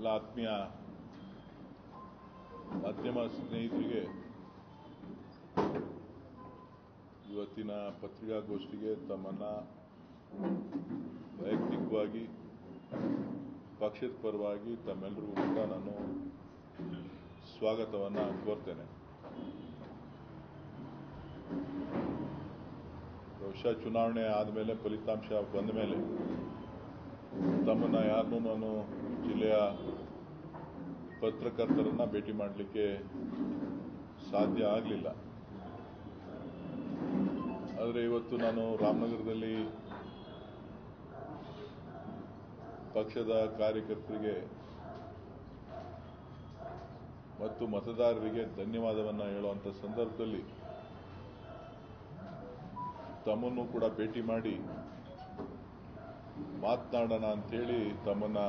ಎಲ್ಲ ಆತ್ಮೀಯ ಮಾಧ್ಯಮ ಸ್ನೇಹಿತರಿಗೆ, ಇವತ್ತಿನ ಪತ್ರಿಕಾಗೋಷ್ಠಿಗೆ ತಮ್ಮನ್ನ ವೈಯಕ್ತಿಕವಾಗಿ, ಪಕ್ಷದ ಪರವಾಗಿ ತಮ್ಮೆಲ್ಲರಿಗೂ ಕೂಡ ನಾನು ಸ್ವಾಗತವನ್ನು ಕೋರ್ತೇನೆ. ಬಹುಶಃ ಚುನಾವಣೆ ಆದಮೇಲೆ ಫಲಿತಾಂಶ ಬಂದ ಮೇಲೆ ತಮ್ಮನ್ನ ಯಾರನ್ನೂ ನಾನು ಜಿಲ್ಲೆಯ ಪತ್ರಕರ್ತರನ್ನ ಭೇಟಿ ಮಾಡಲಿಕ್ಕೆ ಸಾಧ್ಯ ಆಗಲಿಲ್ಲ. ಆದರೆ ಇವತ್ತು ನಾನು ರಾಮನಗರದಲ್ಲಿ ಪಕ್ಷದ ಕಾರ್ಯಕರ್ತರಿಗೆ ಮತ್ತು ಮತದಾರರಿಗೆ ಧನ್ಯವಾದವನ್ನು ಹೇಳುವಂಥ ಸಂದರ್ಭದಲ್ಲಿ ತಮ್ಮನ್ನು ಕೂಡ ಭೇಟಿ ಮಾಡಿ ಮಾತನಾಡೋಣ ಅಂತೇಳಿ ತಮ್ಮನ್ನ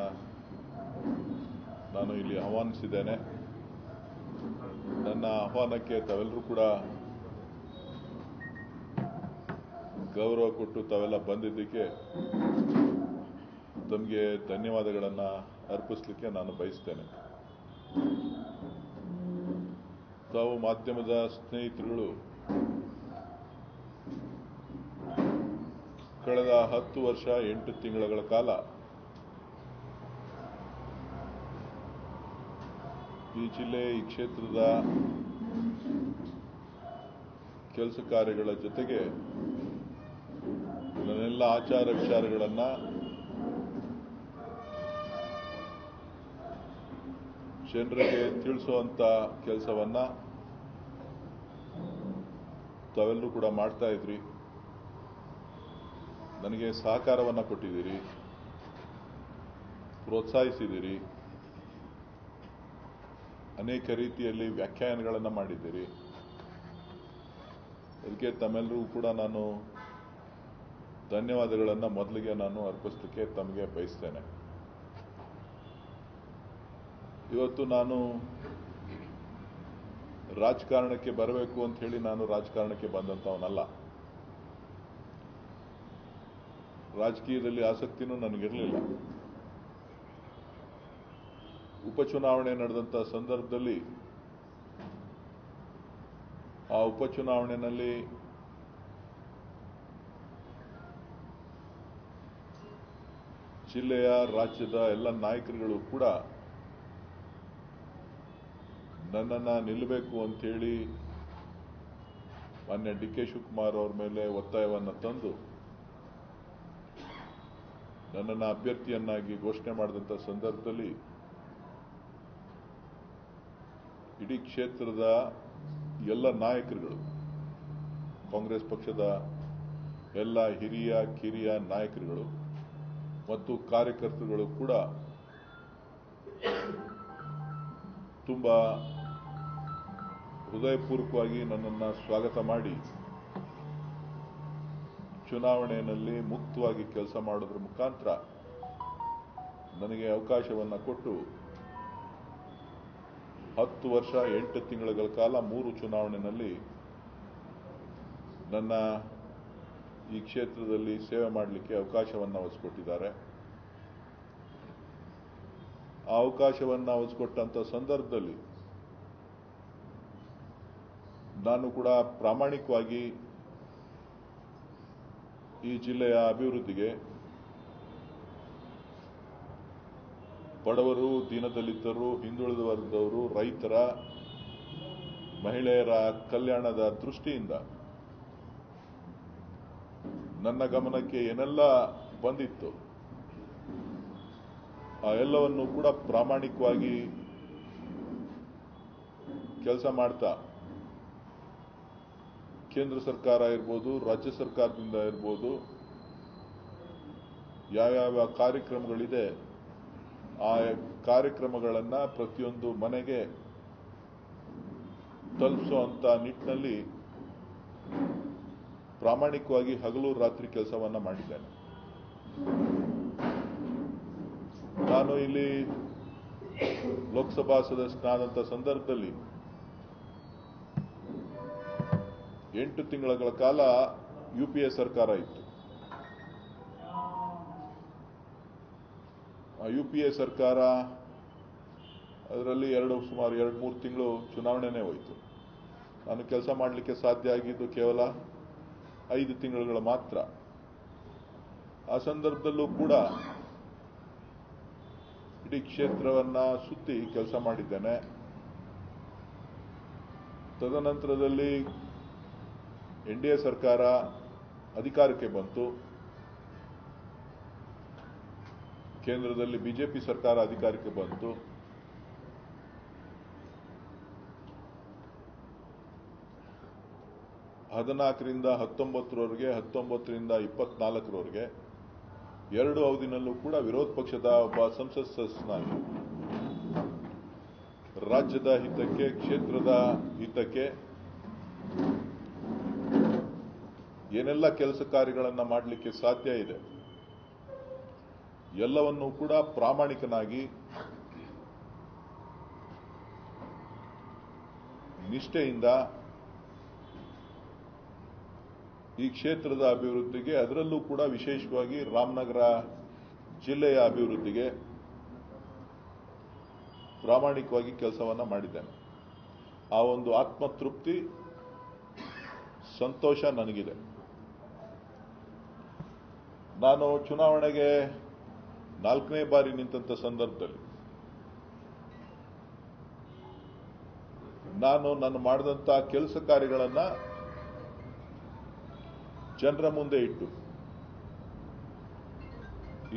ನಾನು ಇಲ್ಲಿ ಆಹ್ವಾನಿಸಿದ್ದೇನೆ. ನನ್ನ ಆಹ್ವಾನಕ್ಕೆ ತಾವೆಲ್ಲರೂ ಕೂಡ ಗೌರವ ಕೊಟ್ಟು ತಾವೆಲ್ಲ ಬಂದಿದ್ದಕ್ಕೆ ತಮಗೆ ಧನ್ಯವಾದಗಳನ್ನು ಅರ್ಪಿಸಲಿಕ್ಕೆ ನಾನು ಬಯಸ್ತೇನೆ. ತಾವು ಮಾಧ್ಯಮದ ಸ್ನೇಹಿತರುಗಳು, ಕಳೆದ ಹತ್ತು ವರ್ಷ, ಎಂಟು ತಿಂಗಳ ಕಾಲ ಈ ಜಿಲ್ಲೆ, ಈ ಕ್ಷೇತ್ರದ ಕೆಲಸ ಕಾರ್ಯಗಳ ಜೊತೆಗೆ ನನ್ನೆಲ್ಲ ಆಚಾರ ವಿಚಾರಗಳನ್ನು ಜನರಿಗೆ ತಿಳಿಸುವಂತ ಕೆಲಸವನ್ನ ತಾವೆಲ್ಲರೂ ಕೂಡ ಮಾಡ್ತಾ ಇದ್ರಿ. ನನಗೆ ಸಹಕಾರವನ್ನು ಕೊಟ್ಟಿದ್ದೀರಿ. ಪ್ರೋತ್ಸಾಹಿಸಿದ್ದೀರಿ. ಅನೇಕ ರೀತಿಯಲ್ಲಿ ವ್ಯಾಖ್ಯಾನಗಳನ್ನು ಮಾಡಿದ್ದೀರಿ. ಅದಕ್ಕೆ ತಮ್ಮೆಲ್ಲರಿಗೂ ಕೂಡ ನಾನು ಧನ್ಯವಾದಗಳನ್ನು ಮೊದಲಿಗೆ ನಾನು ಅರ್ಪಿಸಲಿಕ್ಕೆ ತಮಗೆ ಬಯಸ್ತೇನೆ. ಇವತ್ತು ನಾನು ರಾಜಕಾರಣಕ್ಕೆ ಬರಬೇಕು ಅಂತ ಹೇಳಿ ನಾನು ರಾಜಕಾರಣಕ್ಕೆ ಬಂದಂಥವನಲ್ಲ. ರಾಜಕೀಯದಲ್ಲಿ ಆಸಕ್ತಿನೂ ನನಗಿರಲಿಲ್ಲ. ಉಪಚುನಾವಣೆ ನಡೆದಂಥ ಸಂದರ್ಭದಲ್ಲಿ ಆ ಉಪಚುನಾವಣೆಯಲ್ಲಿ ಜಿಲ್ಲೆಯ, ರಾಜ್ಯದ ಎಲ್ಲ ನಾಯಕರುಗಳು ಕೂಡ ನನ್ನನ್ನು ನಿಲ್ಲಬೇಕು ಅಂತೇಳಿ ಮಾನ್ಯ ಡಿ ಕೆ ಶಿವಕುಮಾರ್ ಅವ್ರ ಮೇಲೆ ಒತ್ತಾಯವನ್ನು ತಂದು ನನ್ನನ್ನು ಅಭ್ಯರ್ಥಿಯನ್ನಾಗಿ ಘೋಷಣೆ ಮಾಡಿದಂಥ ಸಂದರ್ಭದಲ್ಲಿ ಇಡೀ ಕ್ಷೇತ್ರದ ಎಲ್ಲ ನಾಯಕರುಗಳು, ಕಾಂಗ್ರೆಸ್ ಪಕ್ಷದ ಎಲ್ಲ ಹಿರಿಯ, ಕಿರಿಯ ನಾಯಕರುಗಳು ಮತ್ತು ಕಾರ್ಯಕರ್ತರುಗಳು ಕೂಡ ತುಂಬ ಹೃದಯಪೂರ್ವಕವಾಗಿ ನನ್ನನ್ನು ಸ್ವಾಗತ ಮಾಡಿ ಚುನಾವಣೆಯಲ್ಲಿ ಮುಕ್ತವಾಗಿ ಕೆಲಸ ಮಾಡೋದ್ರ ಮುಖಾಂತರ ನನಗೆ ಅವಕಾಶವನ್ನು ಕೊಟ್ಟು ಹತ್ತು ವರ್ಷ, ಎಂಟು ತಿಂಗಳ ಕಾಲ ಮೂರು ಚುನಾವಣೆಯಲ್ಲಿ ನನ್ನ ಈ ಕ್ಷೇತ್ರದಲ್ಲಿ ಸೇವೆ ಮಾಡಲಿಕ್ಕೆ ಅವಕಾಶವನ್ನು ಒದಗಿಸಿಕೊಟ್ಟಿದ್ದಾರೆ ಆ ಅವಕಾಶವನ್ನು ಒದಗಿಸಿಕೊಟ್ಟಂಥ ಸಂದರ್ಭದಲ್ಲಿ ನಾನು ಕೂಡ ಪ್ರಾಮಾಣಿಕವಾಗಿ ಈ ಜಿಲ್ಲೆಯ ಅಭಿವೃದ್ಧಿಗೆ ಬಡವರು, ದೀನದಲಿತರು, ಹಿಂದುಳಿದ ವರ್ಗದವರು, ರೈತರ, ಮಹಿಳೆಯರ ಕಲ್ಯಾಣದ ದೃಷ್ಟಿಯಿಂದ ನನ್ನ ಗಮನಕ್ಕೆ ಏನೆಲ್ಲ ಬಂದಿತ್ತು ಆ ಎಲ್ಲವನ್ನು ಕೂಡ ಪ್ರಾಮಾಣಿಕವಾಗಿ ಕೆಲಸ ಮಾಡ್ತಾ ಕೇಂದ್ರ ಸರ್ಕಾರ ಇರ್ಬೋದು, ರಾಜ್ಯ ಸರ್ಕಾರದಿಂದ ಇರ್ಬೋದು, ಯಾವ್ಯಾವ ಕಾರ್ಯಕ್ರಮಗಳಿದೆ ಆ ಕಾರ್ಯಕ್ರಮಗಳನ್ನು ಪ್ರತಿಯೊಂದು ಮನೆಗೆ ತಲುಪಿಸುವಂತ ನಿಟ್ಟಿನಲ್ಲಿ ಪ್ರಾಮಾಣಿಕವಾಗಿ ಹಗಲು ರಾತ್ರಿ ಕೆಲಸವನ್ನ ಮಾಡಿದ್ದೇನೆ. ನಾನು ಇಲ್ಲಿ ಲೋಕಸಭಾ ಸದಸ್ಯನಾದಂಥ ಸಂದರ್ಭದಲ್ಲಿ ಎಂಟು ತಿಂಗಳ ಕಾಲ ಯು ಪಿ ಎ ಸರ್ಕಾರ ಇತ್ತು. ಯು ಪಿ ಎ ಸರ್ಕಾರ ಅದರಲ್ಲಿ ಎರಡು ಸುಮಾರು ಎರಡು ಮೂರು ತಿಂಗಳು ಚುನಾವಣೆನೇ ಹೋಯಿತು. ನಾನು ಕೆಲಸ ಮಾಡಲಿಕ್ಕೆ ಸಾಧ್ಯ ಆಗಿದ್ದು ಕೇವಲ ಐದು ತಿಂಗಳುಗಳು ಮಾತ್ರ. ಆ ಸಂದರ್ಭದಲ್ಲೂ ಕೂಡ ಇಡೀ ಕ್ಷೇತ್ರವನ್ನ ಸುತ್ತಿ ಕೆಲಸ ಮಾಡಿದ್ದೇನೆ. ತದನಂತರದಲ್ಲಿ ಎನ್ ಡಿ ಎ ಸರ್ಕಾರ ಅಧಿಕಾರಕ್ಕೆ ಬಂತು. ಕೇಂದ್ರದಲ್ಲಿ ಬಿಜೆಪಿ ಸರ್ಕಾರ ಅಧಿಕಾರಕ್ಕೆ ಬಂತು. ಹದಿನಾಲ್ಕರಿಂದ ಹತ್ತೊಂಬತ್ತರವರೆಗೆ, ಹತ್ತೊಂಬತ್ತರಿಂದ ಇಪ್ಪತ್ನಾಲ್ಕರವರೆಗೆ ಎರಡು ಅವಧಿನಲ್ಲೂ ಕೂಡ ವಿರೋಧ ಪಕ್ಷದ ಒಬ್ಬ ಸಂಸತ್ ಸದಸ್ಯನಾಗಿ. ರಾಜ್ಯದ ಹಿತಕ್ಕೆ, ಕ್ಷೇತ್ರದ ಹಿತಕ್ಕೆ ಏನೆಲ್ಲ ಕೆಲಸ ಕಾರ್ಯಗಳನ್ನು ಮಾಡಲಿಕ್ಕೆ ಸಾಧ್ಯ ಇದೆ? ಎಲ್ಲವನ್ನೂ ಕೂಡ ಪ್ರಾಮಾಣಿಕನಾಗಿ ನಿಷ್ಠೆಯಿಂದ ಈ ಕ್ಷೇತ್ರದ ಅಭಿವೃದ್ಧಿಗೆ, ಅದರಲ್ಲೂ ಕೂಡ ವಿಶೇಷವಾಗಿ ರಾಮನಗರ ಜಿಲ್ಲೆಯ ಅಭಿವೃದ್ಧಿಗೆ ಪ್ರಾಮಾಣಿಕವಾಗಿ ಕೆಲಸವನ್ನು ಮಾಡಿದ್ದೇನೆ. ಆ ಒಂದು ಆತ್ಮತೃಪ್ತಿ, ಸಂತೋಷ ನನಗಿದೆ. ನಾನು ಚುನಾವಣೆಗೆ ನಾಲ್ಕನೇ ಬಾರಿ ನಿಂತ ಸಂದರ್ಭದಲ್ಲಿ ನಾನು ನಾನು ಮಾಡಿದಂಥ ಕೆಲಸ ಕಾರ್ಯಗಳನ್ನ ಜನರ ಮುಂದೆ ಇಟ್ಟು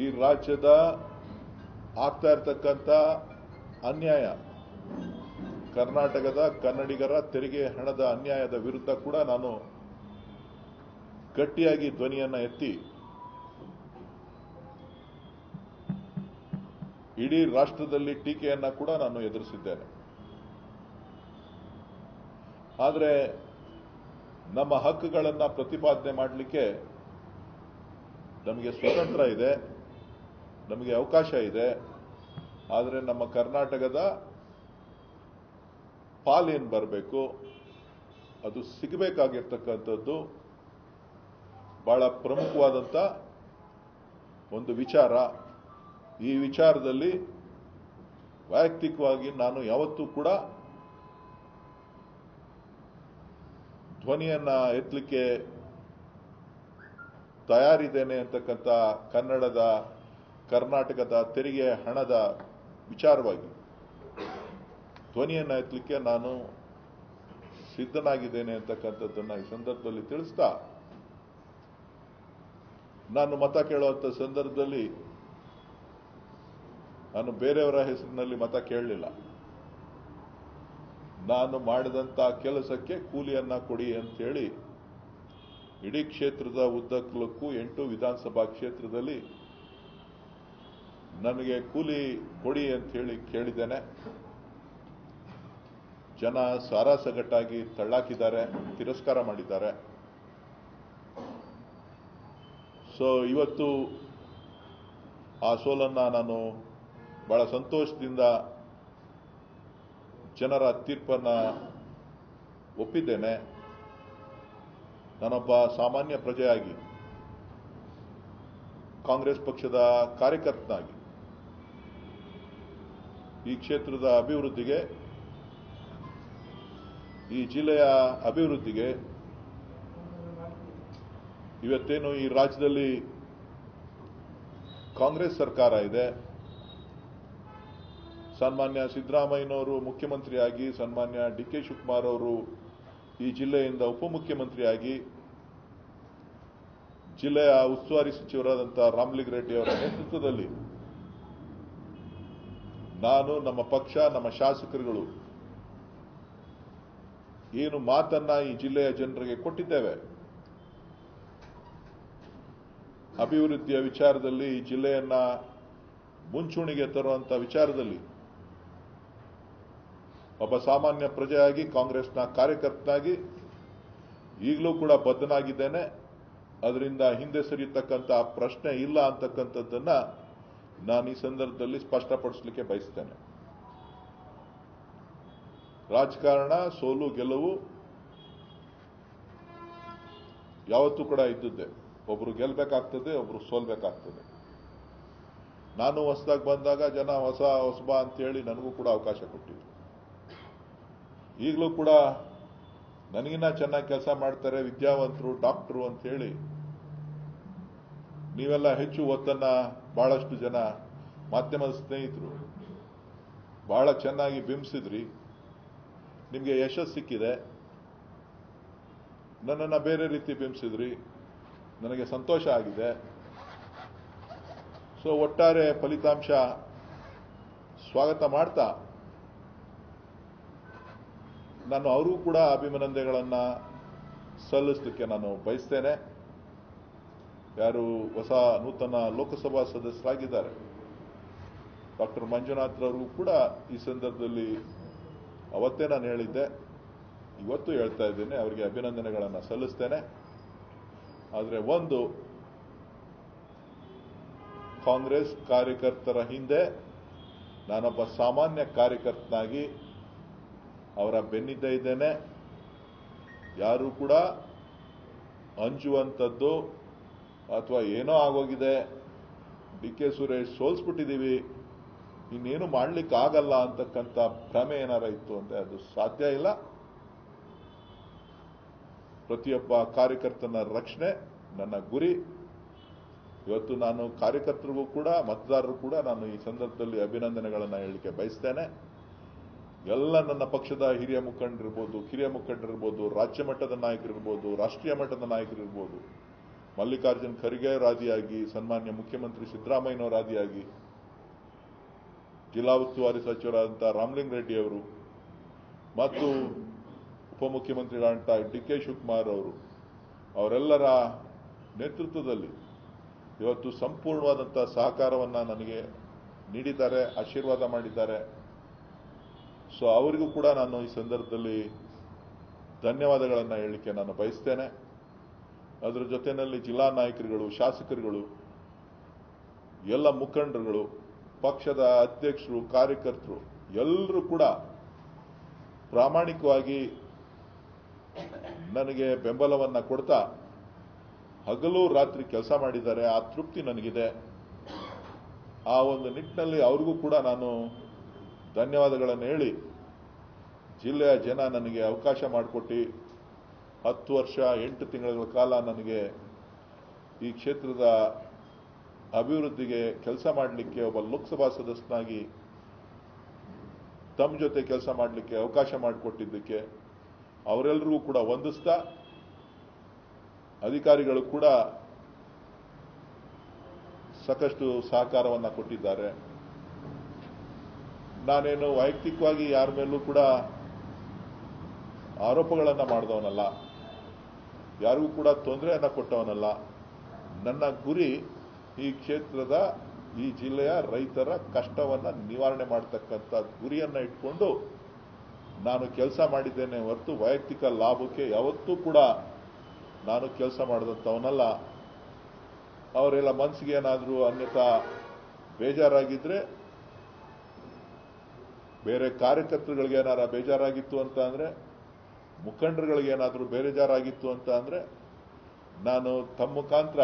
ಈ ರಾಜ್ಯದ ಆಗ್ತಾ ಇರ್ತಕ್ಕಂಥ ಅನ್ಯಾಯ, ಕರ್ನಾಟಕದ ಕನ್ನಡಿಗರ ತೆರಿಗೆ ಹಣದ ಅನ್ಯಾಯದ ವಿರುದ್ಧ ಕೂಡ ನಾನು ಗಟ್ಟಿಯಾಗಿ ಧ್ವನಿಯನ್ನ ಎತ್ತಿ ಇಡೀ ರಾಷ್ಟ್ರದಲ್ಲಿ ಟೀಕೆಯನ್ನ ಕೂಡ ನಾನು ಎದುರಿಸಿದ್ದೇನೆ. ಆದರೆ ನಮ್ಮ ಹಕ್ಕುಗಳನ್ನು ಪ್ರತಿಪಾದನೆ ಮಾಡಲಿಕ್ಕೆ ನಮಗೆ ಸ್ವತಂತ್ರ ಇದೆ, ನಮಗೆ ಅವಕಾಶ ಇದೆ. ಆದರೆ ನಮ್ಮ ಕರ್ನಾಟಕದ ಪಾಲೇನು ಬರಬೇಕು, ಅದು ಸಿಗಬೇಕಾಗಿರ್ತಕ್ಕಂಥದ್ದು ಬಹಳ ಪ್ರಮುಖವಾದಂಥ ಒಂದು ವಿಚಾರ. ಈ ವಿಚಾರದಲ್ಲಿ ವೈಯಕ್ತಿಕವಾಗಿ ನಾನು ಯಾವತ್ತೂ ಕೂಡ ಧ್ವನಿಯನ್ನ ಎತ್ತಲಿಕ್ಕೆ ತಯಾರಿದ್ದೇನೆ ಅಂತಕ್ಕಂಥ ಕನ್ನಡದ, ಕರ್ನಾಟಕದ ತೆರಿಗೆ ಹಣದ ವಿಚಾರವಾಗಿ ಧ್ವನಿಯನ್ನ ಎತ್ತಲಿಕ್ಕೆ ನಾನು ಸಿದ್ಧನಾಗಿದ್ದೇನೆ ಅಂತಕ್ಕಂಥದ್ದನ್ನ ಈ ಸಂದರ್ಭದಲ್ಲಿ ತಿಳಿಸ್ತಾ, ನಾನು ಮತ ಕೇಳುವಂಥ ಸಂದರ್ಭದಲ್ಲಿ ನಾನು ಬೇರೆಯವರ ಹೆಸರಿನಲ್ಲಿ ಮತ ಕೇಳಲಿಲ್ಲ. ನಾನು ಮಾಡಿದಂಥ ಕೆಲಸಕ್ಕೆ ಕೂಲಿಯನ್ನ ಕೊಡಿ ಅಂತೇಳಿ ಇಡೀ ಕ್ಷೇತ್ರದ ಉದ್ದಕ್ಕೂ ಎಂಟು ವಿಧಾನಸಭಾ ಕ್ಷೇತ್ರದಲ್ಲಿ ನನಗೆ ಕೂಲಿ ಕೊಡಿ ಅಂತ ಹೇಳಿ ಕೇಳಿದ್ದೇನೆ. ಜನ ಸಾರಾಸಗಟ್ಟಾಗಿ ತಳ್ಳಾಕಿದ್ದಾರೆ, ತಿರಸ್ಕಾರ ಮಾಡಿದ್ದಾರೆ. ಸೊ ಇವತ್ತು ಆ ಸೋಲನ್ನ ನಾನು ಬಹಳ ಸಂತೋಷದಿಂದ ಜನರ ತೀರ್ಪನ್ನ ಒಪ್ಪಿದ್ದೇನೆ. ನಾನೊಬ್ಬ ಸಾಮಾನ್ಯ ಪ್ರಜೆಯಾಗಿ, ಕಾಂಗ್ರೆಸ್ ಪಕ್ಷದ ಕಾರ್ಯಕರ್ತನಾಗಿ, ಈ ಕ್ಷೇತ್ರದ ಅಭಿವೃದ್ಧಿಗೆ, ಈ ಜಿಲ್ಲೆಯ ಅಭಿವೃದ್ಧಿಗೆ ಇವತ್ತೇನು ಈ ರಾಜ್ಯದಲ್ಲಿ ಕಾಂಗ್ರೆಸ್ ಸರ್ಕಾರ ಇದೆ ಸನ್ಮಾನ್ಯ ಸಿದ್ದರಾಮಯ್ಯನವರು ಮುಖ್ಯಮಂತ್ರಿಯಾಗಿ, ಸನ್ಮಾನ್ಯ ಡಿ ಕೆ ಶಿವಕುಮಾರ್ ಅವರು ಈ ಜಿಲ್ಲೆಯಿಂದ ಉಪಮುಖ್ಯಮಂತ್ರಿಯಾಗಿ, ಜಿಲ್ಲೆಯ ಉಸ್ತುವಾರಿ ಸಚಿವರಾದಂತಹ ರಾಮಲಿಂಗ ರೆಡ್ಡಿ ಅವರ ನೇತೃತ್ವದಲ್ಲಿ ನಾನು, ನಮ್ಮ ಪಕ್ಷ, ನಮ್ಮ ಶಾಸಕರುಗಳು ಏನು ಮಾತನ್ನ ಈ ಜಿಲ್ಲೆಯ ಜನರಿಗೆ ಕೊಟ್ಟಿದ್ದೇವೆ. ಅಭಿವೃದ್ಧಿಯ ವಿಚಾರದಲ್ಲಿ, ಈ ಜಿಲ್ಲೆಯನ್ನ ಮುಂಚೂಣಿಗೆ ತರುವಂತ ವಿಚಾರದಲ್ಲಿ ಒಬ್ಬ ಸಾಮಾನ್ಯ ಪ್ರಜೆಯಾಗಿ, ಕಾಂಗ್ರೆಸ್ನ ಕಾರ್ಯಕರ್ತನಾಗಿ, ಈಗಲೂ ಕೂಡ ಬದ್ಧನಾಗಿದ್ದೇನೆ. ಅದರಿಂದ ಹಿಂದೆ ಸರಿಯತಕ್ಕಂಥ ಪ್ರಶ್ನೆ ಇಲ್ಲ ಅಂತಕ್ಕಂಥದ್ದನ್ನ ನಾನು ಈ ಸಂದರ್ಭದಲ್ಲಿ ಸ್ಪಷ್ಟಪಡಿಸಲಿಕ್ಕೆ ಬಯಸ್ತೇನೆ. ರಾಜಕಾರಣ, ಸೋಲು, ಗೆಲುವು ಯಾವತ್ತೂ ಕೂಡ ಇದ್ದದ್ದೇ. ಒಬ್ರು ಗೆಲ್ಲಬೇಕಾಗ್ತದೆ ಒಬ್ರು ಸೋಲ್ಬೇಕಾಗ್ತದೆ. ನಾನು ಹೊಸದಾಗಿ ಬಂದಾಗ ಜನ ಹೊಸ ಹೊಸಬ ಅಂತೇಳಿ ನನಗೂ ಕೂಡ ಅವಕಾಶ ಕೊಟ್ಟಿದ್ರು. ಈಗಲೂ ಕೂಡ ನನಗಿನ್ನ ಚೆನ್ನಾಗಿ ಕೆಲಸ ಮಾಡ್ತಾರೆ ವಿದ್ಯಾವಂತರು, ಡಾಕ್ಟರು ಅಂತೇಳಿ ನೀವೆಲ್ಲ ಹೆಚ್ಚು ಒತ್ತನ್ನ ಬಹಳಷ್ಟು ಜನ ಮಾಧ್ಯಮದ ಸ್ನೇಹಿತರು ಬಹಳ ಚೆನ್ನಾಗಿ ಬಿಂಬಿಸಿದ್ರಿ. ನಿಮಗೆ ಯಶಸ್ಸು ಸಿಕ್ಕಿದೆ. ನನ್ನನ್ನು ಬೇರೆ ರೀತಿ ಬಿಂಬಿಸಿದ್ರಿ. ನನಗೆ ಸಂತೋಷ ಆಗಿದೆ. ಸೊ ಒಟ್ಟಾರೆ ಫಲಿತಾಂಶ ಸ್ವಾಗತ ಮಾಡ್ತಾ ನಾನು ಅವರೂ ಕೂಡ ಅಭಿನಂದನೆಗಳನ್ನು ಸಲ್ಲಿಸಲಿಕ್ಕೆ ನಾನು ಬಯಸ್ತೇನೆ. ಯಾರು ಹೊಸ ನೂತನ ಲೋಕಸಭಾ ಸದಸ್ಯರಾಗಿದ್ದಾರೆ. ಡಾಕ್ಟರ್ ಮಂಜುನಾಥ್ ರವರು ಕೂಡ ಈ ಸಂದರ್ಭದಲ್ಲಿ ಅವತ್ತೇ ನಾನು ಹೇಳಿದ್ದೆ. ಇವತ್ತು ಹೇಳ್ತಾ ಇದ್ದೇನೆ, ಅವರಿಗೆ ಅಭಿನಂದನೆಗಳನ್ನು ಸಲ್ಲಿಸ್ತೇನೆ. ಆದರೆ ಒಂದು, ಕಾಂಗ್ರೆಸ್ ಕಾರ್ಯಕರ್ತರ ಹಿಂದೆ ನಾನೊಬ್ಬ ಸಾಮಾನ್ಯ ಕಾರ್ಯಕರ್ತನಾಗಿ ಅವರ ಬೆನ್ನಿದ್ದ ಇದ್ದೇನೆ. ಯಾರು ಕೂಡ ಹಂಚುವಂಥದ್ದು ಅಥವಾ ಏನೋ ಆಗೋಗಿದೆ. ಡಿ ಕೆ ಸುರೇಶ್ ಸೋಲ್ಸ್ಬಿಟ್ಟಿದ್ದೀವಿ. ಇನ್ನೇನು ಮಾಡ್ಲಿಕ್ಕೆ ಆಗಲ್ಲ ಅಂತಕ್ಕಂಥ ಭ್ರಮೆ ಏನಾರ ಇತ್ತು ಅಂದ್ರೆ ಅದು ಸಾಧ್ಯ ಇಲ್ಲ. ಪ್ರತಿಯೊಬ್ಬ ಕಾರ್ಯಕರ್ತನ ರಕ್ಷಣೆ ನನ್ನ ಗುರಿ. ಇವತ್ತು ನಾನು ಕಾರ್ಯಕರ್ತರಿಗೂ ಕೂಡ ಮತದಾರರು ಕೂಡ ನಾನು ಈ ಸಂದರ್ಭದಲ್ಲಿ ಅಭಿನಂದನೆಗಳನ್ನು ಹೇಳಲಿಕ್ಕೆ ಬಯಸ್ತೇನೆ. ಎಲ್ಲ ನನ್ನ ಪಕ್ಷದ ಹಿರಿಯ ಮುಖಂಡರಿರ್ಬೋದು ಕಿರಿಯ ಮುಖಂಡರಿರ್ಬೋದು ರಾಜ್ಯ ಮಟ್ಟದ ನಾಯಕರಿರ್ಬೋದು, ರಾಷ್ಟ್ರೀಯ ಮಟ್ಟದ ನಾಯಕರಿರ್ಬೋದು, ಮಲ್ಲಿಕಾರ್ಜುನ್ ಖರ್ಗೆ ರಾದಿಯಾಗಿ ಸನ್ಮಾನ್ಯ ಮುಖ್ಯಮಂತ್ರಿ ಸಿದ್ದರಾಮಯ್ಯನವರ ಆದಿಯಾಗಿ ಜಿಲ್ಲಾ ಉಸ್ತುವಾರಿ ಸಚಿವರಾದಂಥ ರಾಮಲಿಂಗ ರೆಡ್ಡಿ ಅವರು, ಮತ್ತು ಉಪಮುಖ್ಯಮಂತ್ರಿಗಳಂತ ಡಿ ಕೆ ಶಿವಕುಮಾರ್ ಅವರು, ಅವರೆಲ್ಲರ ನೇತೃತ್ವದಲ್ಲಿ ಇವತ್ತು ಸಂಪೂರ್ಣವಾದಂಥ ಸಹಕಾರವನ್ನು ನನಗೆ ನೀಡಿದ್ದಾರೆ, ಆಶೀರ್ವಾದ ಮಾಡಿದ್ದಾರೆ. ಸೊ ಅವರಿಗೂ ಕೂಡ ನಾನು ಈ ಸಂದರ್ಭದಲ್ಲಿ ಧನ್ಯವಾದಗಳನ್ನು ಹೇಳಲಿಕ್ಕೆ ನಾನು ಬಯಸ್ತೇನೆ. ಅದರ ಜೊತೆಯಲ್ಲಿ ಜಿಲ್ಲಾ ನಾಯಕರುಗಳು, ಶಾಸಕರುಗಳು, ಎಲ್ಲ ಮುಖಂಡರುಗಳು, ಪಕ್ಷದ ಅಧ್ಯಕ್ಷರು, ಕಾರ್ಯಕರ್ತರು ಎಲ್ಲರೂ ಕೂಡ ಪ್ರಾಮಾಣಿಕವಾಗಿ ನನಗೆ ಬೆಂಬಲವನ್ನು ಕೊಡ್ತಾ ಹಗಲು ರಾತ್ರಿ ಕೆಲಸ ಮಾಡಿದ್ದಾರೆ. ಆ ತೃಪ್ತಿ ನನಗಿದೆ. ಆ ಒಂದು ನಿಟ್ಟಿನಲ್ಲಿ ಅವ್ರಿಗೂ ಕೂಡ ನಾನು ಧನ್ಯವಾದಗಳನ್ನು ಹೇಳಿ ಜಿಲ್ಲೆಯ ಜನ ನನಗೆ ಅವಕಾಶ ಮಾಡಿಕೊಟ್ಟು ಹತ್ತು ವರ್ಷ, ಎಂಟು ತಿಂಗಳ ಕಾಲ ನನಗೆ ಈ ಕ್ಷೇತ್ರದ ಅಭಿವೃದ್ಧಿಗೆ ಕೆಲಸ ಮಾಡಲಿಕ್ಕೆ ಒಬ್ಬ ಲೋಕಸಭಾ ಸದಸ್ಯನಾಗಿ ತಮ್ಮ ಜೊತೆ ಕೆಲಸ ಮಾಡಲಿಕ್ಕೆ ಅವಕಾಶ ಮಾಡಿಕೊಟ್ಟಿದ್ದಕ್ಕೆ ಅವರೆಲ್ಲರಿಗೂ ಕೂಡ ವಂದಿಸ್ತಾ ಅಧಿಕಾರಿಗಳು ಕೂಡ ಸಾಕಷ್ಟು ಸಹಕಾರವನ್ನು ಕೊಟ್ಟಿದ್ದಾರೆ. ನಾನೇನು ವೈಯಕ್ತಿಕವಾಗಿ ಯಾರ ಮೇಲೂ ಕೂಡ ಆರೋಪಗಳನ್ನು ಮಾಡಿದವನಲ್ಲ, ಯಾರಿಗೂ ಕೂಡ ತೊಂದರೆಯನ್ನು ಕೊಟ್ಟವನಲ್ಲ. ನನ್ನ ಗುರಿ ಈ ಕ್ಷೇತ್ರದ, ಈ ಜಿಲ್ಲೆಯ ರೈತರ ಕಷ್ಟವನ್ನು ನಿವಾರಣೆ ಮಾಡತಕ್ಕಂತ ಗುರಿಯನ್ನು ಇಟ್ಕೊಂಡು ನಾನು ಕೆಲಸ ಮಾಡಿದ್ದೇನೆ ಹೊರತು ವೈಯಕ್ತಿಕ ಲಾಭಕ್ಕೆ ಯಾವತ್ತೂ ಕೂಡ ನಾನು ಕೆಲಸ ಮಾಡಿದಂಥವನಲ್ಲ. ಅವರೆಲ್ಲ ಮನಸ್ಸಿಗೆ ಏನಾದರೂ ಅನ್ಯಥಾ ಬೇಜಾರಾಗಿದ್ರೆ ಬೇರೆ ಕಾರ್ಯಕರ್ತರುಗಳಿಗೆ ಏನಾರ ಬೇಜಾರಾಗಿತ್ತು ಅಂತ ಅಂದ್ರೆ, ಮುಖಂಡರುಗಳಿಗೆ ಏನಾದರೂ ಬೇಜಾರಾಗಿತ್ತು ಅಂತ ಅಂದ್ರೆ, ನಾನು ತಮ್ಮ ಮುಖಾಂತರ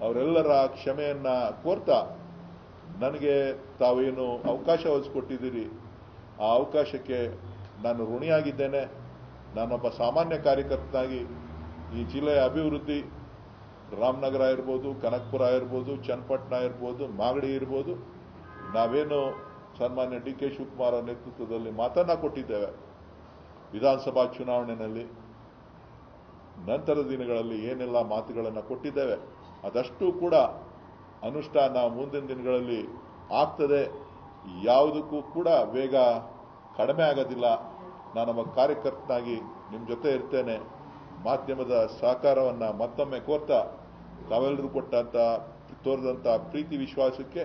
ಅವರೆಲ್ಲರ ಕ್ಷಮೆಯನ್ನ ಕೋರ್ತಾ ನನಗೆ ತಾವೇನು ಅವಕಾಶ ಒಲಿಸ್ಕೊಟ್ಟಿದ್ದೀರಿ ಆ ಅವಕಾಶಕ್ಕೆ ನಾನು ಋಣಿಯಾಗಿದ್ದೇನೆ. ನಾನೊಬ್ಬ ಸಾಮಾನ್ಯ ಕಾರ್ಯಕರ್ತನಾಗಿ ಈ ಜಿಲ್ಲೆಯ ಅಭಿವೃದ್ಧಿ, ರಾಮನಗರ ಇರ್ಬೋದು, ಕನಕಪುರ ಇರ್ಬೋದು, ಚನ್ನಪಟ್ಟಣ ಇರ್ಬೋದು, ಮಾಗಡಿ ಇರ್ಬೋದು, ನಾವೇನು ಸನ್ಮಾನ್ಯ ಡಿ ಕೆ ಶಿವಕುಮಾರ್ ನೇತೃತ್ವದಲ್ಲಿ ಮಾತನ್ನ ಕೊಟ್ಟಿದ್ದೇವೆ. ವಿಧಾನಸಭಾ ಚುನಾವಣೆಯಲ್ಲಿ ನಂತರದ ದಿನಗಳಲ್ಲಿ ಏನೆಲ್ಲ ಮಾತುಗಳನ್ನು ಕೊಟ್ಟಿದ್ದೇವೆ, ಅದಷ್ಟು ಕೂಡ ಅನುಷ್ಠಾನ ಮುಂದಿನ ದಿನಗಳಲ್ಲಿ ಆಗ್ತದೆ. ಯಾವುದಕ್ಕೂ ಕೂಡ ವೇಗ ಕಡಿಮೆ ಆಗೋದಿಲ್ಲ. ನಾನು ಒಬ್ಬ ಕಾರ್ಯಕರ್ತನಾಗಿ ನಿಮ್ಮ ಜೊತೆ ಇರ್ತೇನೆ. ಮಾಧ್ಯಮದ ಸಹಕಾರವನ್ನು ಮತ್ತೊಮ್ಮೆ ಕೋರ್ತಾ, ತಾವೆಲ್ಲರೂ ಕೊಟ್ಟಂತ ತೋರಿದಂಥ ಪ್ರೀತಿ, ವಿಶ್ವಾಸಕ್ಕೆ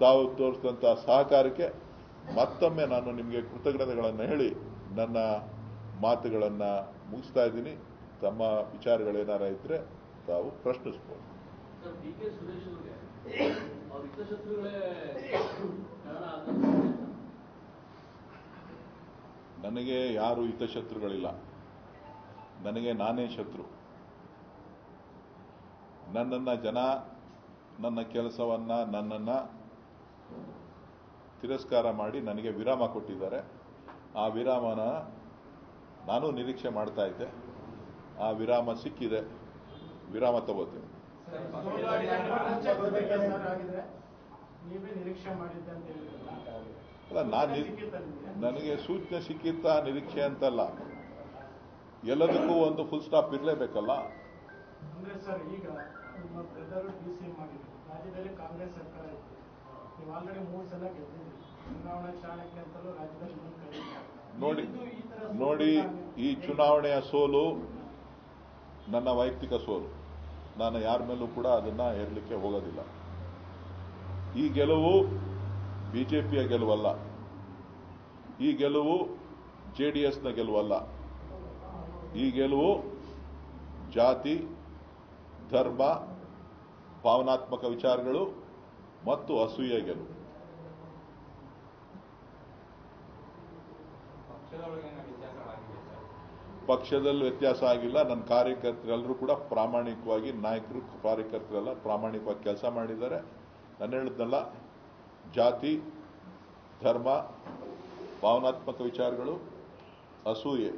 ತಾವು ತೋರಿಸಿದಂಥ ಸಹಕಾರಕ್ಕೆ ಮತ್ತೊಮ್ಮೆ ನಾನು ನಿಮಗೆ ಕೃತಜ್ಞತೆಗಳನ್ನು ಹೇಳಿ ನನ್ನ ಮಾತುಗಳನ್ನು ಮುಗಿಸ್ತಾ ಇದ್ದೀನಿ. ತಮ್ಮ ವಿಚಾರಗಳೇನಾರ ಇದ್ರೆ ತಾವು ಪ್ರಶ್ನಿಸ್ಬೋದು. ನನಗೆ ಯಾರು ಹಿತಶತ್ರುಗಳಿಲ್ಲ. ನನಗೆ ನಾನೇ ಶತ್ರು. ನನ್ನನ್ನ ಜನ ನನ್ನ ಕೆಲಸವನ್ನ ನನ್ನನ್ನ ತಿರಸ್ಕಾರ ಮಾಡಿ ನನಗೆ ವಿರಾಮ ಕೊಟ್ಟಿದ್ದಾರೆ. ಆ ವಿರಾಮನ ನಾನು ನಿರೀಕ್ಷೆ ಮಾಡ್ತಾ ಇದ್ದೆ. ಆ ವಿರಾಮ ಸಿಕ್ಕಿದೆ. ವಿರಾಮ ತಗೋತೀನಿ. ಅಲ್ಲ, ನಾನು? ನನಗೆ ಸೂಚನೆ ಸಿಕ್ಕಿತ್ತ ನಿರೀಕ್ಷೆ ಅಂತಲ್ಲ. ಎಲ್ಲದಕ್ಕೂ ಒಂದು ಫುಲ್ ಸ್ಟಾಪ್ ಇರಲೇಬೇಕಲ್ಲ. ಸರ್, ಈಗ ರಾಜ್ಯದಲ್ಲಿ ಕಾಂಗ್ರೆಸ್ ಸರ್ಕಾರ ಇತ್ತು ಆಲ್ರೆಡಿ ಮೂರು ಸಲ ಗೆದ್ದಿದ್ರಿ ಚುನಾವಣಾ ಚಾಣಕ್ಯ ಅಂತಲೂ ರಾಜ್ಯದಲ್ಲಿ ನೋಡಿ ನೋಡಿ ಈ ಚುನಾವಣೆಯ ಸೋಲು ನನ್ನ ವೈಯಕ್ತಿಕ ಸೋಲು. ನಾನು ಯಾರ ಮೇಲೂ ಕೂಡ ಅದನ್ನ ಹೇರಲಿಕ್ಕೆ ಹೋಗೋದಿಲ್ಲ. ಈ ಗೆಲುವು ಬಿಜೆಪಿಯ ಗೆಲುವಲ್ಲ. ಈ ಗೆಲುವು ಜೆ ಡಿ ಎಸ್ನ ಗೆಲುವಲ್ಲ. ಈ ಗೆಲುವು ಜಾತಿ ಧರ್ಮ ಭಾವನಾತ್ಮಕ ವಿಚಾರಗಳು ಮತ್ತು ಅಸೂಯ ಗೆಲುವು ಪಕ್ಷದಲ್ಲಿ ವ್ಯತ್ಯಾಸ ಆಗಿಲ್ಲ. ನನ್ನ ಕಾರ್ಯಕರ್ತರೆಲ್ಲರೂ ಕೂಡ ಪ್ರಾಮಾಣಿಕವಾಗಿ ನಾಯಕರು ಕಾರ್ಯಕರ್ತರೆಲ್ಲ ಪ್ರಾಮಾಣಿಕವಾಗಿ ಕೆಲಸ ಮಾಡಿದ್ದಾರೆ. ನಾನು ಹೇಳಿದ್ನಲ್ಲ ಜಾತಿ ಧರ್ಮ ಭಾವನಾತ್ಮಕ ವಿಚಾರಗಳು ಅಸೂಯೆ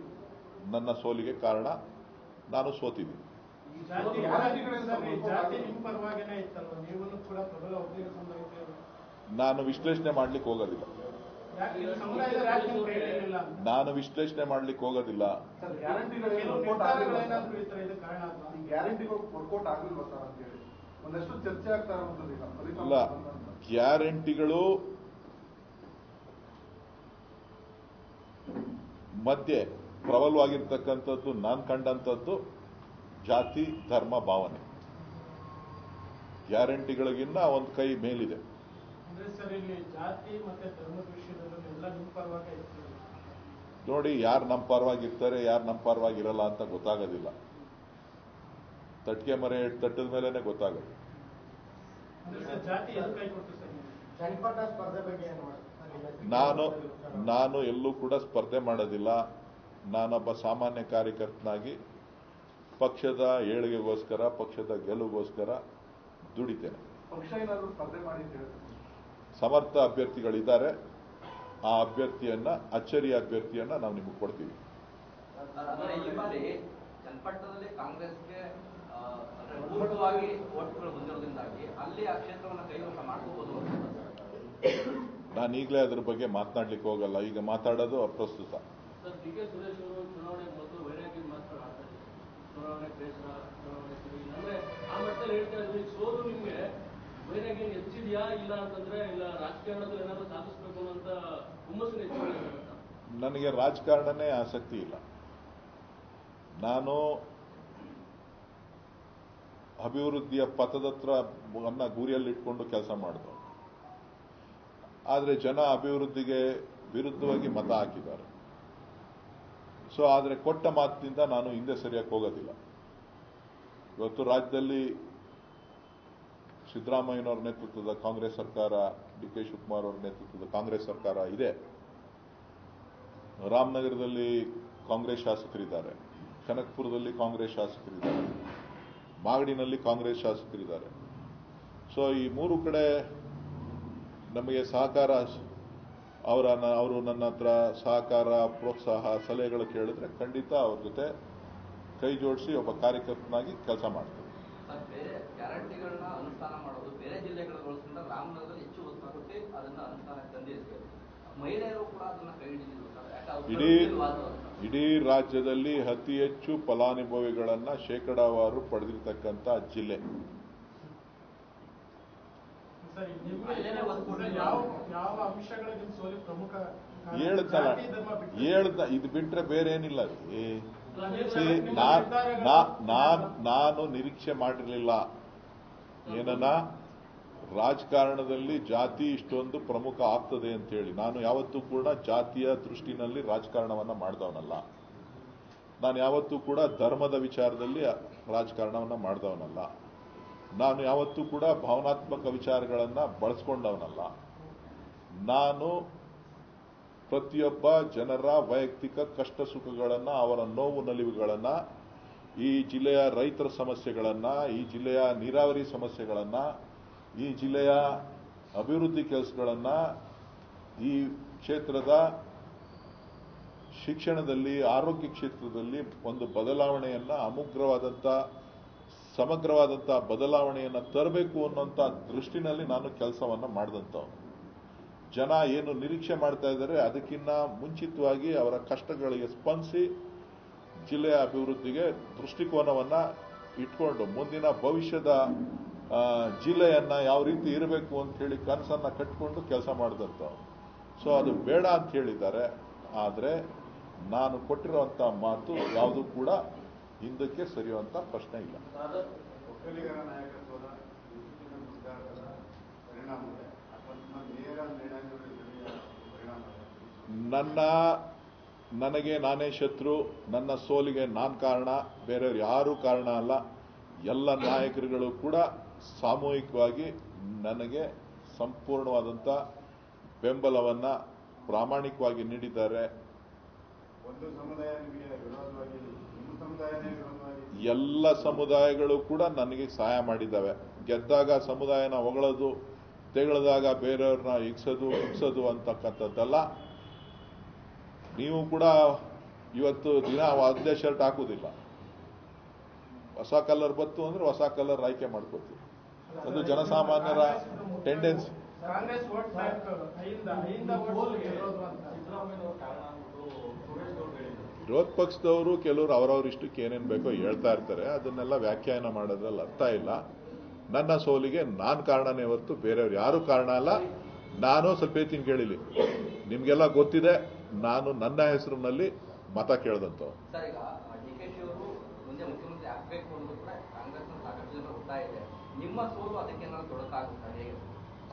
ನನ್ನ ಸೋಲಿಗೆ ಕಾರಣ ನಾನು ಸೋತಿದ್ದೀನಿ ಜಾತಿ ಯಾರಾದಿಗಳಿಂದ ಸರ್, ಈ ಸ್ವಲ್ಪ ಜಾತಿ ನಿಮ್ಮ ಪರವಾಗಿನೇ ಇತ್ತಲ್ವ ನೀವು ಕೂಡ ಪ್ರಬಲ ಒಪ್ಪಿಗೆ ಸಂಬಂಧಿಸಿದ್ರು ನಾನು ವಿಶ್ಲೇಷಣೆ ಮಾಡ್ಲಿಕ್ಕೆ ಹೋಗೋದಿಲ್ಲ. ನಾನು ವಿಶ್ಲೇಷಣೆ ಮಾಡ್ಲಿಕ್ಕೆ ಹೋಗೋದಿಲ್ಲ. ಇಲ್ಲ. ಗ್ಯಾರಂಟಿಗಳು ಮಧ್ಯೆ ಪ್ರಬಲವಾಗಿರ್ತಕ್ಕಂಥದ್ದು ನಾನು ಕಂಡಂಥದ್ದು ಜಾತಿ ಧರ್ಮ ಭಾವನೆ. ಗ್ಯಾರಂಟಿಗಳಿಗಿನ್ನ ಒಂದು ಕೈ ಮೇಲಿದೆ. ವಿಷಯದಲ್ಲೂ ಎಲ್ಲ ನಿಮ್ಮ ಪರವಾಗಿ ಇರ್ತಾರೆ ನೋಡಿ ಯಾರು ನಮ್ಮ ಪರವಾಗಿರ್ತಾರೆ ಯಾರು ನಮ್ಮ ಪರವಾಗಿರಲ್ಲ ಅಂತ ಗೊತ್ತಾಗೋದಿಲ್ಲ. ತಟ್ಟಿಗೆ ಮರೆ ತಟ್ಟದ ಮೇಲೆನೆ ಗೊತ್ತಾಗೋದು. ಸರ್ ಜಾತಿ ಎದು ಕೈ ಕೊಟ್ಟು ಸರ್ ಸ್ಪರ್ಧೆ ಬಗ್ಗೆ ಏನು ನಾನು ನಾನು ಎಲ್ಲೂ ಕೂಡ ಸ್ಪರ್ಧೆ ಮಾಡೋದಿಲ್ಲ. ನಾನೊಬ್ಬ ಸಾಮಾನ್ಯ ಕಾರ್ಯಕರ್ತನಾಗಿ ಪಕ್ಷದ ಏಳಿಗೆಗೋಸ್ಕರ ಪಕ್ಷದ ಗೆಲುವಿಗೋಸ್ಕರ ದುಡಿತೇನೆ. ಸಮರ್ಥ ಅಭ್ಯರ್ಥಿಗಳಿದ್ದಾರೆ ಆ ಅಭ್ಯರ್ಥಿಯನ್ನ ಅಚ್ಚರಿ ಅಭ್ಯರ್ಥಿಯನ್ನ ನಾವು ನಿಮಗೆ ಕೊಡ್ತೀವಿ. ನಾನು ಈಗಲೇ ಅದ್ರ ಬಗ್ಗೆ ಮಾತನಾಡ್ಲಿಕ್ಕೆ ಹೋಗಲ್ಲ. ಈಗ ಮಾತಾಡೋದು ಅಪ್ರಸ್ತುತ. ಸರ್ ಡಿ ಕೆ ಸುರೇಶ್ ಅವರು ಚುನಾವಣೆ ಮೊದಲು ಹೆಚ್ಚಿದೆಯಾ ಇಲ್ಲ ಅಂತಂದ್ರೆ, ಇಲ್ಲ ರಾಜಕಾರಣದಲ್ಲಿ ಏನಾದ್ರು ಸಾಧಿಸ್ಬೇಕು ಅನ್ನೋಂಥ ಹುಮ್ಮಸ್ಸಿನ ನನಗೆ ರಾಜಕಾರಣನೇ ಆಸಕ್ತಿ ಇಲ್ಲ. ನಾನು ಅಭಿವೃದ್ಧಿಯ ಪಥದತ್ರ ಅನ್ನ ಗುರಿಯಲ್ಲಿಟ್ಕೊಂಡು ಕೆಲಸ ಮಾಡಿದ್ರು ಆದರೆ ಜನ ಅಭಿವೃದ್ಧಿಗೆ ವಿರುದ್ಧವಾಗಿ ಮತ ಹಾಕಿದ್ದಾರೆ. ಸೊ ಆದರೆ ಕೊಟ್ಟ ಮಾತಿನಿಂದ ನಾನು ಹಿಂದೆ ಸರಿಯಾಗಿ ಹೋಗೋದಿಲ್ಲ. ಇವತ್ತು ರಾಜ್ಯದಲ್ಲಿ ಸಿದ್ದರಾಮಯ್ಯನವರ ನೇತೃತ್ವದ ಕಾಂಗ್ರೆಸ್ ಸರ್ಕಾರ ಡಿ ಕೆ ಶಿವಕುಮಾರ್ ಅವರ ನೇತೃತ್ವದ ಕಾಂಗ್ರೆಸ್ ಸರ್ಕಾರ ಇದೆ. ರಾಮನಗರದಲ್ಲಿ ಕಾಂಗ್ರೆಸ್ ಶಾಸಕರಿದ್ದಾರೆ. ಕನಕಪುರದಲ್ಲಿ ಕಾಂಗ್ರೆಸ್ ಶಾಸಕರಿದ್ದಾರೆ. ಮಾಗಡಿನಲ್ಲಿ ಕಾಂಗ್ರೆಸ್ ಶಾಸಕರಿದ್ದಾರೆ. ಸೊ ಈ ಮೂರು ಕಡೆ ನಮಗೆ ಸಹಕಾರ, ಅವರ ಅವರು ನನ್ನ ಹತ್ರ ಸಹಕಾರ, ಪ್ರೋತ್ಸಾಹ, ಸಲಹೆಗಳು ಕೇಳಿದ್ರೆ ಖಂಡಿತ ಅವ್ರ ಜೊತೆ ಕೈ ಜೋಡಿಸಿ ಒಬ್ಬ ಕಾರ್ಯಕರ್ತನಾಗಿ ಕೆಲಸ ಮಾಡ್ತಾರೆ ಅನುಷ್ಠಾನ ಮಾಡೋದು ಬೇರೆ ಜಿಲ್ಲೆಗಳಲ್ಲಿ ಹೋಲಿಸಿದ್ರೆ ರಾಮನಗರದಲ್ಲಿ ಹೆಚ್ಚು ಒತ್ತು ಕೊಟ್ಟು ಅದನ್ನ ಅನುಷ್ಠಾನಕ್ಕೆ ತಂದಿದ್ದೇವೆ ಮಹಿಳೆಯರು ಕೂಡ ಅದನ್ನ ಕೈ ಹಿಡಿದಿಲ್ಲ ಇಡೀ ಇಡೀ ರಾಜ್ಯದಲ್ಲಿ ಅತಿ ಹೆಚ್ಚು ಫಲಾನುಭವಿಗಳನ್ನ ಶೇಕಡಾವಾರು ಪಡೆದಿರ್ತಕ್ಕಂಥ ಜಿಲ್ಲೆ. ಹೇಳ್ದ ಇದು ಬಿಟ್ರೆ ಬೇರೆ ಏನಿಲ್ಲ ನಾನು ನಿರೀಕ್ಷೆ ಮಾಡಿರಲಿಲ್ಲ. ಏನನ್ನ? ರಾಜಕಾರಣದಲ್ಲಿ ಜಾತಿ ಇಷ್ಟೊಂದು ಪ್ರಮುಖ ಆಗ್ತದೆ ಅಂತ ಹೇಳಿ ನಾನು ಯಾವತ್ತೂ ಕೂಡ ಜಾತಿಯ ದೃಷ್ಟಿನಲ್ಲಿ ರಾಜಕಾರಣವನ್ನ ಮಾಡಿದವನಲ್ಲ. ನಾನು ಯಾವತ್ತೂ ಕೂಡ ಧರ್ಮದ ವಿಚಾರದಲ್ಲಿ ರಾಜಕಾರಣವನ್ನ ಮಾಡಿದವನಲ್ಲ. ನಾನು ಯಾವತ್ತೂ ಕೂಡ ಭಾವನಾತ್ಮಕ ವಿಚಾರಗಳನ್ನ ಬಳಸ್ಕೊಂಡವನಲ್ಲ. ನಾನು ಪ್ರತಿಯೊಬ್ಬ ಜನರ ವೈಯಕ್ತಿಕ ಕಷ್ಟ ಸುಖಗಳನ್ನ, ಅವರ ನೋವು, ನಲಿವುಗಳನ್ನ ಈ ಜಿಲ್ಲೆಯ ರೈತರ ಸಮಸ್ಯೆಗಳನ್ನ, ಈ ಜಿಲ್ಲೆಯ ನೀರಾವರಿ ಸಮಸ್ಯೆಗಳನ್ನ, ಈ ಜಿಲ್ಲೆಯ ಅಭಿವೃದ್ಧಿ ಕೆಲಸಗಳನ್ನು ಈ ಕ್ಷೇತ್ರದ ಶಿಕ್ಷಣದಲ್ಲಿ, ಆರೋಗ್ಯ ಕ್ಷೇತ್ರದಲ್ಲಿ ಒಂದು ಬದಲಾವಣೆಯನ್ನ ಅಮುಗ್ರವಾದಂಥ ಸಮಗ್ರವಾದಂಥ ಬದಲಾವಣೆಯನ್ನು ತರಬೇಕು ಅನ್ನೋಂಥ ದೃಷ್ಟಿನಲ್ಲಿ ನಾನು ಕೆಲಸವನ್ನು ಮಾಡಿದಂಥವ್ನು ಜನ ಏನು ನಿರೀಕ್ಷೆ ಮಾಡ್ತಾ ಇದ್ದಾರೆ, ಅದಕ್ಕಿನ್ನ ಮುಂಚಿತವಾಗಿ ಅವರ ಕಷ್ಟಗಳಿಗೆ ಸ್ಪಂದಿಸಿ ಜಿಲ್ಲೆಯ ಅಭಿವೃದ್ಧಿಗೆ ದೃಷ್ಟಿಕೋನವನ್ನ ಇಟ್ಕೊಂಡು ಮುಂದಿನ ಭವಿಷ್ಯದ ಜಿಲ್ಲೆಯನ್ನು ಯಾವ ರೀತಿ ಇರಬೇಕು ಅಂತ ಹೇಳಿ ಕನಸನ್ನ ಕಟ್ಕೊಂಡು ಕೆಲಸ ಮಾಡಿದಂಥವ್ನು ಸೊ ಅದು ಬೇಡ ಅಂತ ಹೇಳಿದ್ದಾರೆ. ಆದರೆ ನಾನು ಕೊಟ್ಟಿರುವಂಥ ಮಾತು ಯಾವುದೂ ಕೂಡ ಹಿಂದಕ್ಕೆ ಸರಿಯುವಂಥ ಪ್ರಶ್ನೆ ಇಲ್ಲ. ನನ್ನ ನನಗೆ ನಾನೇ ಶತ್ರು ನನ್ನ ಸೋಲಿಗೆ ನಾನು ಕಾರಣ ಬೇರೆಯವ್ರು ಯಾರೂ ಕಾರಣ ಅಲ್ಲ. ಎಲ್ಲ ನಾಯಕರುಗಳು ಕೂಡ ಸಾಮೂಹಿಕವಾಗಿ ನನಗೆ ಸಂಪೂರ್ಣವಾದಂಥ ಬೆಂಬಲವನ್ನ ಪ್ರಾಮಾಣಿಕವಾಗಿ ನೀಡಿದ್ದಾರೆ. ಎಲ್ಲ ಸಮುದಾಯಗಳು ಕೂಡ ನನಗೆ ಸಹಾಯ ಮಾಡಿದ್ದಾವೆ. ಗೆದ್ದಾಗ ಸಮುದಾಯನ ಹೊಗಳೋದು ತೆಗಳದಾಗ ಬೇರೆಯವ್ರನ್ನ ಇಕ್ಸೋದು ಹಿಗ್ಸೋದು ಅಂತಕ್ಕಂಥದ್ದಲ್ಲ. ನೀವು ಕೂಡ ಇವತ್ತು ದಿನ ಅದೇ ಶರ್ಟ್ ಹಾಕುವುದಿಲ್ಲ. ಹೊಸ ಕಲರ್ ಬತ್ತು ಅಂದ್ರೆ ಹೊಸ ಕಲರ್ ಆಯ್ಕೆ ಮಾಡ್ಕೋತೀವಿ ಅದು ಜನಸಾಮಾನ್ಯರ ಟೆಂಡೆನ್ಸಿ ವಿರೋಧ ಪಕ್ಷದವರು ಕೆಲವರು ಅವರವ್ರ ಇಷ್ಟಕ್ಕೆ ಏನೇನು ಬೇಕೋ ಹೇಳ್ತಾ ಇರ್ತಾರೆ. ಅದನ್ನೆಲ್ಲ ವ್ಯಾಖ್ಯಾನ ಮಾಡೋದ್ರಲ್ಲಿ ಅರ್ಥ ಇಲ್ಲ. ನನ್ನ ಸೋಲಿಗೆ ನಾನು ಕಾರಣನೇ ಹೊರತು ಬೇರೆಯವ್ರು ಯಾರು ಕಾರಣ ಅಲ್ಲ. ನಾನು ಸ್ವಲ್ಪ ಹೇಳ್ತೀನಿ ಕೇಳಿಲಿ ನಿಮ್ಗೆಲ್ಲ ಗೊತ್ತಿದೆ. ನಾನು ನನ್ನ ಹೆಸರಿನಲ್ಲಿ ಮತ ಕೇಳಿದಂತ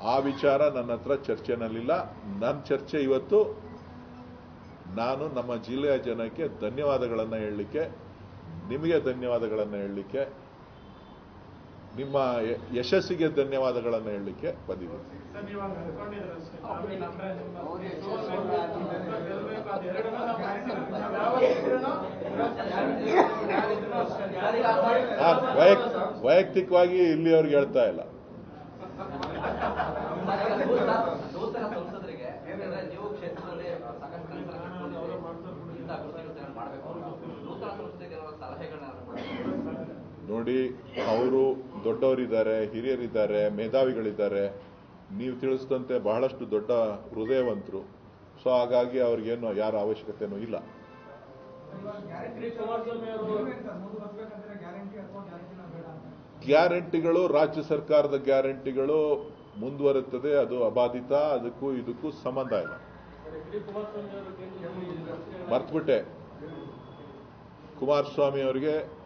ಆ ವಿಚಾರ ನನ್ನ ಹತ್ರ ಚರ್ಚೆನಲ್ಲಿಲ್ಲ. ನನ್ನ ಚರ್ಚೆ ಇವತ್ತು ನಾನು ನಮ್ಮ ಜಿಲ್ಲೆಯ ಜನಕ್ಕೆ ಧನ್ಯವಾದಗಳನ್ನು ಹೇಳಲಿಕ್ಕೆ ನಿಮಗೆ ಧನ್ಯವಾದಗಳನ್ನು ಹೇಳಲಿಕ್ಕೆ ನಿಮ್ಮ ಯಶಸ್ಸಿಗೆ ಧನ್ಯವಾದಗಳನ್ನು ಹೇಳಲಿಕ್ಕೆ ಬಂದಿದ್ದೀನಿ ವೈಯಕ್ತಿಕವಾಗಿ ಇಲ್ಲಿಯವ್ರಿಗೆ ಹೇಳ್ತಾ ಇಲ್ಲ ನೋಡಿ ಅವರು ದೊಡ್ಡವರಿದ್ದಾರೆ, ಹಿರಿಯರಿದ್ದಾರೆ, ಮೇಧಾವಿಗಳಿದ್ದಾರೆ. ನೀವು ತಿಳಿಸಿದಂತೆ ಬಹಳಷ್ಟು ದೊಡ್ಡ ಹೃದಯವಂತರು. ಸೊ ಹಾಗಾಗಿ ಅವ್ರಿಗೇನು ಯಾರ ಅವಶ್ಯಕತೆನೂ ಇಲ್ಲ. ಗ್ಯಾರಂಟಿಗಳು ರಾಜ್ಯ ಸರ್ಕಾರದ ಗ್ಯಾರಂಟಿಗಳು ಮುಂದುವರುತ್ತದೆ ಅದು ಅಬಾಧಿತ, ಅದಕ್ಕೂ ಇದಕ್ಕೂ ಸಂಬಂಧ ಇಲ್ಲ. ಮರ್ತ್ಬಿಟ್ಟೆ. ಕುಮಾರಸ್ವಾಮಿ ಅವರಿಗೆ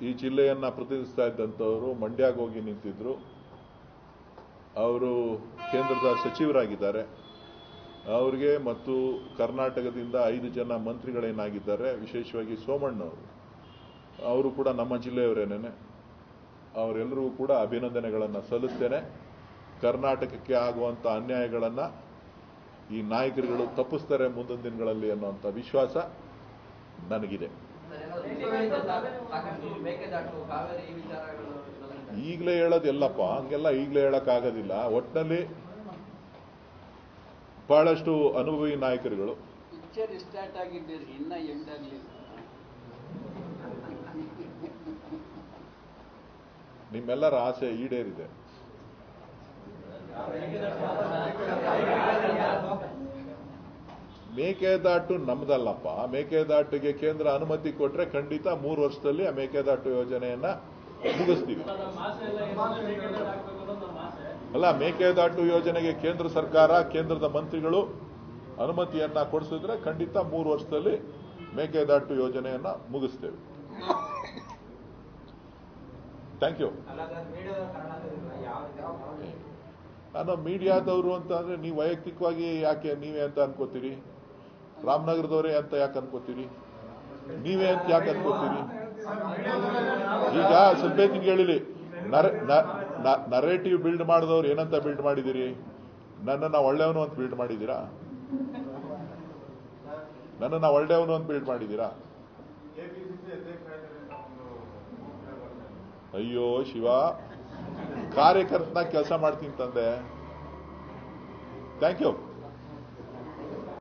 ಈ ಜಿಲ್ಲೆಯನ್ನು ಪ್ರತಿನಿಧಿಸ್ತಾ ಇದ್ದಂಥವರು ಮಂಡ್ಯಾಗ ಹೋಗಿ ನಿಂತಿದ್ದರು ಅವರು ಕೇಂದ್ರದ ಸಚಿವರಾಗಿದ್ದಾರೆ. ಅವರಿಗೆ ಮತ್ತು ಕರ್ನಾಟಕದಿಂದ ಐದು ಜನ ಮಂತ್ರಿಗಳೇನಾಗಿದ್ದಾರೆ, ವಿಶೇಷವಾಗಿ ಸೋಮಣ್ಣವರು ಅವರು. ಕೂಡ ನಮ್ಮ ಜಿಲ್ಲೆಯವರೇನೇ ಅವರೆಲ್ಲರಿಗೂ ಕೂಡ ಅಭಿನಂದನೆಗಳನ್ನು ಸಲ್ಲಿಸ್ತೇನೆ. ಕರ್ನಾಟಕಕ್ಕೆ ಆಗುವಂಥ ಅನ್ಯಾಯಗಳನ್ನು ಈ ನಾಯಕರುಗಳು ತಪ್ಪಿಸ್ತಾರೆ ಮುಂದಿನ ದಿನಗಳಲ್ಲಿ ಅನ್ನುವಂಥ ವಿಶ್ವಾಸ ನನಗಿದೆ. ಈಗಲೇ ಹೇಳೋದು ಎಲ್ಲಪ್ಪ ಹಂಗೆಲ್ಲ ಈಗಲೇ ಹೇಳಕ್ಕಾಗೋದಿಲ್ಲ. ಒಟ್ಟಿನಲ್ಲಿ ಬಹಳಷ್ಟು ಅನುಭವಿ ನಾಯಕರುಗಳು. ನಿಮ್ಮೆಲ್ಲರ ಆಸೆ ಈಡೇರಿದೆ. ಮೇಕೆದಾಟು ನಮ್ದಲ್ಲಪ್ಪ. ಮೇಕೆದಾಟಿಗೆ ಕೇಂದ್ರ ಅನುಮತಿ ಕೊಟ್ರೆ ಖಂಡಿತ ಮೂರು ವರ್ಷದಲ್ಲಿ ಆ ಮೇಕೆದಾಟು ಯೋಜನೆಯನ್ನ ಮುಗಿಸ್ತೀವಿ. ಅಲ್ಲ, ಮೇಕೆದಾಟು ಯೋಜನೆಗೆ ಕೇಂದ್ರ ಸರ್ಕಾರ, ಕೇಂದ್ರದ ಮಂತ್ರಿಗಳು ಅನುಮತಿಯನ್ನ ಕೊಡಿಸಿದ್ರೆ ಖಂಡಿತ ಮೂರು ವರ್ಷದಲ್ಲಿ ಮೇಕೆದಾಟು ಯೋಜನೆಯನ್ನ ಮುಗಿಸ್ತೇವೆ. ಥ್ಯಾಂಕ್ ಯು ನಾನು ಮೀಡಿಯಾದವರು ಅಂತ ಅಂದ್ರೆ ನೀವು ವೈಯಕ್ತಿಕವಾಗಿ ಯಾಕೆ, ನೀವೇ ಅಂತ ಅನ್ಕೋತೀರಿ? ರಾಮನಗರದವರೇ ಅಂತ ಯಾಕೆ ಅನ್ಕೋತೀರಿ? ನೀವೇ ಅಂತ ಯಾಕೆ ಅನ್ಕೋತೀರಿ? ಈಗ ಸ್ವಲ್ಪ ಹೇಳಿರಿ ನರೇಟಿವ್ ಬಿಲ್ಡ್ ಮಾಡಿದವ್ರು ಏನಂತ ಬಿಲ್ಡ್ ಮಾಡಿದಿರಿ? ನನ್ನನ್ನ ಒಳ್ಳೆಯವನು ಅಂತ ಬಿಲ್ಡ್ ಮಾಡಿದ್ದೀರಾ? ನನ್ನನ್ನ ಒಳ್ಳೆಯವನು ಅಂತ ಬಿಲ್ಡ್ ಮಾಡಿದ್ದೀರಾ? ಅಯ್ಯೋ ಶಿವ ಕಾರ್ಯಕರ್ತನ ಕೆಲಸ ಮಾಡ್ತೀನಿ ತಂದೆ. Thank you